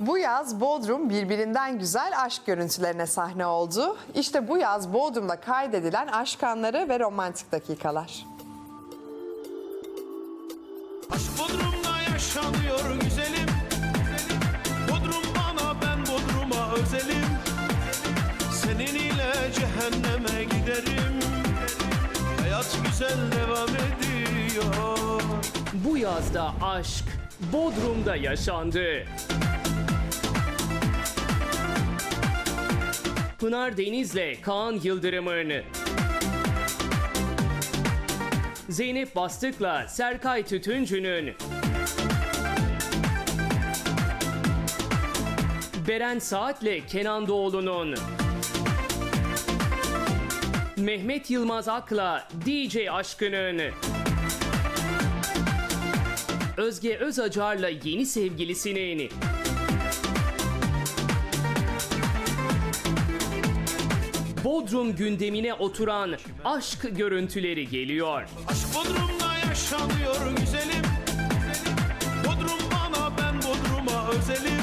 Bu yaz Bodrum birbirinden güzel aşk görüntülerine sahne oldu. İşte bu yaz Bodrum'da kaydedilen aşk anları ve romantik dakikalar. Aşk Bodrum'da yaşanıyor güzelim Bodrum bana ben Bodrum'a özelim Senin ile cehenneme giderim Hayat güzel devam ediyor Bu yazda aşk Bodrum'da yaşandı. Pınar Deniz'le Kaan Yıldırım'ın. Zeynep Bastık'la Serkay Tütüncü'nün. Beren Saat'le Kenan Doğulu'nun. Mehmet Yılmaz Ak'la DJ Aşkı'nın. Özge Özacar'la yeni sevgilisinin Bodrum gündemine oturan aşk görüntüleri geliyor. Aşk Bodrum'da yaşanıyor güzelim Bodrum bana ben Bodrum'a özelim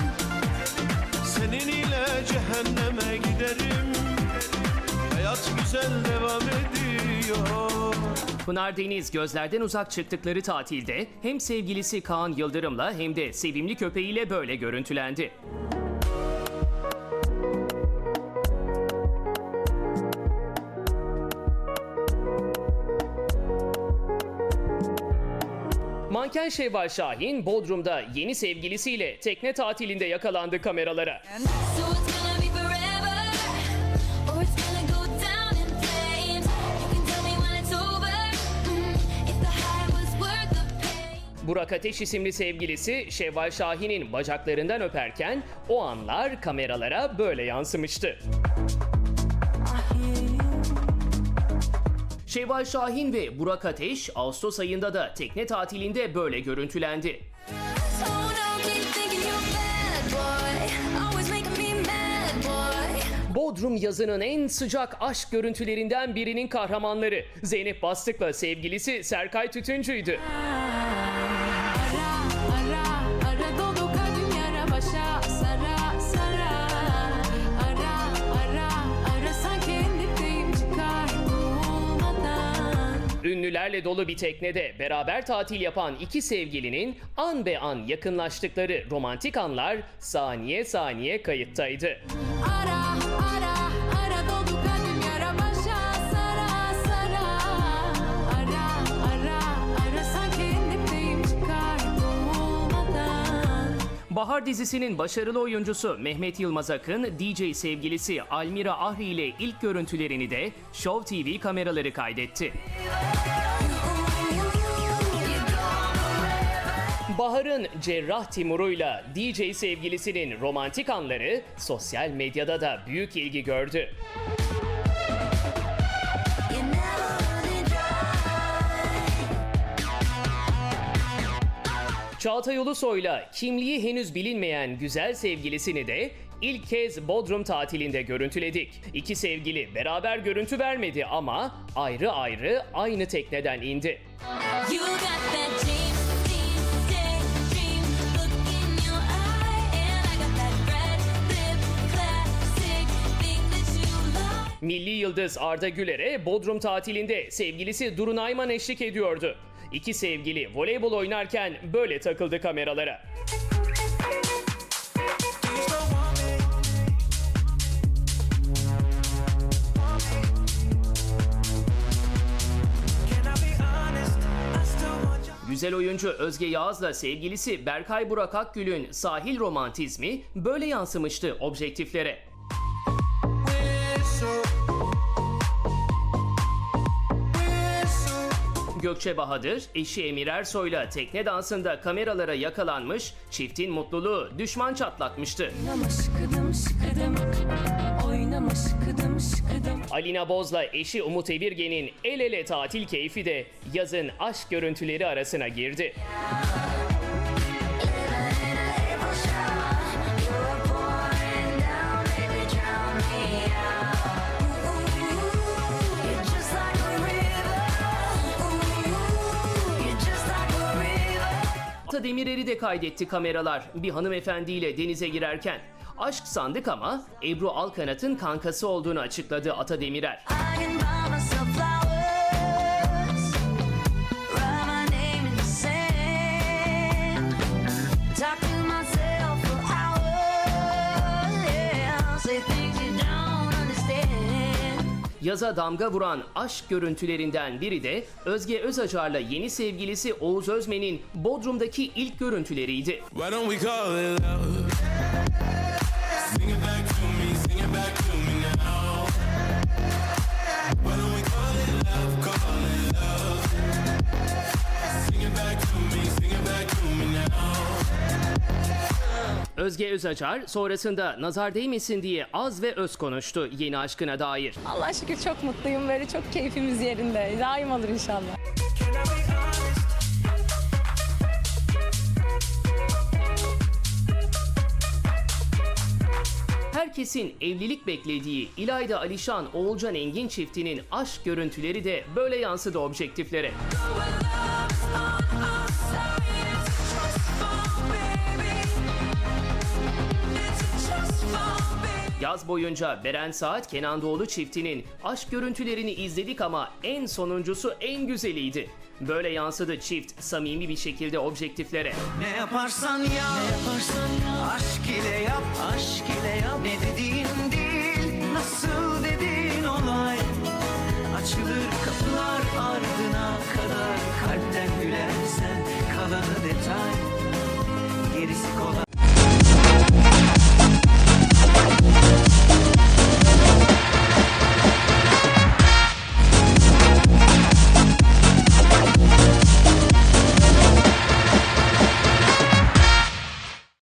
Senin ile cehenneme giderim Hayat güzel devam ediyor Pınar Deniz gözlerden uzak çıktıkları tatilde hem sevgilisi Kaan Yıldırım'la hem de sevimli köpeğiyle böyle görüntülendi. Manken Şevval Şahin Bodrum'da yeni sevgilisiyle tekne tatilinde yakalandı kameralara. Mm. Burak Ateş isimli sevgilisi Şevval Şahin'in bacaklarından öperken o anlar kameralara böyle yansımıştı. Şevval Şahin ve Burak Ateş Ağustos ayında da tekne tatilinde böyle görüntülendi. Bodrum yazının en sıcak aşk görüntülerinden birinin kahramanları Zeynep Bastık'la sevgilisi Serkay Tütüncü'ydü. Ünlülerle dolu bir teknede beraber tatil yapan iki sevgilinin an be an yakınlaştıkları romantik anlar saniye saniye kayıttaydı. Ara Bahar dizisinin başarılı oyuncusu Mehmet Yılmaz Akın, DJ sevgilisi Almira Ahri ile ilk görüntülerini de Show TV kameraları kaydetti. Bahar'ın Cerrah Timur'uyla DJ sevgilisinin romantik anları sosyal medyada da büyük ilgi gördü. Çağatay Ulusoy'la kimliği henüz bilinmeyen güzel sevgilisini de ilk kez Bodrum tatilinde görüntüledik. İki sevgili beraber görüntü vermedi ama ayrı ayrı aynı tekneden indi. You got that. Milli yıldız Arda Güler'e Bodrum tatilinde sevgilisi Duru Ayman eşlik ediyordu. İki sevgili voleybol oynarken böyle takıldı kameralara. Güzel oyuncu Özge Yağız'la sevgilisi Berkay Burak Akgül'ün sahil romantizmi böyle yansımıştı objektiflere. Gökçe Bahadır, eşi Emir Ersoy'la tekne dansında kameralara yakalanmış, çiftin mutluluğu düşman çatlatmıştı. Oynama şıkıdım şıkıdım Oynama şıkıdım şıkıdım Alina Boz'la eşi Umut Evirgen'in el ele tatil keyfi de yazın aşk görüntüleri arasına girdi. You're Demirer'i de kaydetti kameralar bir hanımefendiyle denize girerken. Aşk sandık ama Ebru Alkanat'ın kankası olduğunu açıkladı Ata Demirer. Yaza damga vuran aşk görüntülerinden biri de Özge Özacar'la yeni sevgilisi Oğuz Özmen'in Bodrum'daki ilk görüntüleriydi. Back to me, Özge Özacar sonrasında nazar değmesin diye az ve öz konuştu yeni aşkına dair. Allah şükür çok mutluyum. Böyle çok keyfimiz yerinde. Daim olur inşallah. Herkesin evlilik beklediği İlayda Alişan Oğulcan Engin çiftinin aşk görüntüleri de böyle yansıdı objektiflere. Yaz boyunca Beren Saat Kenan Doğulu çiftinin aşk görüntülerini izledik ama en sonuncusu en güzeliydi. Böyle yansıdı çift samimi bir şekilde objektiflere. Ne yaparsan yap, ne yaparsan yap. Aşk ile yap, aşk ile yap. Ne dediğin değil,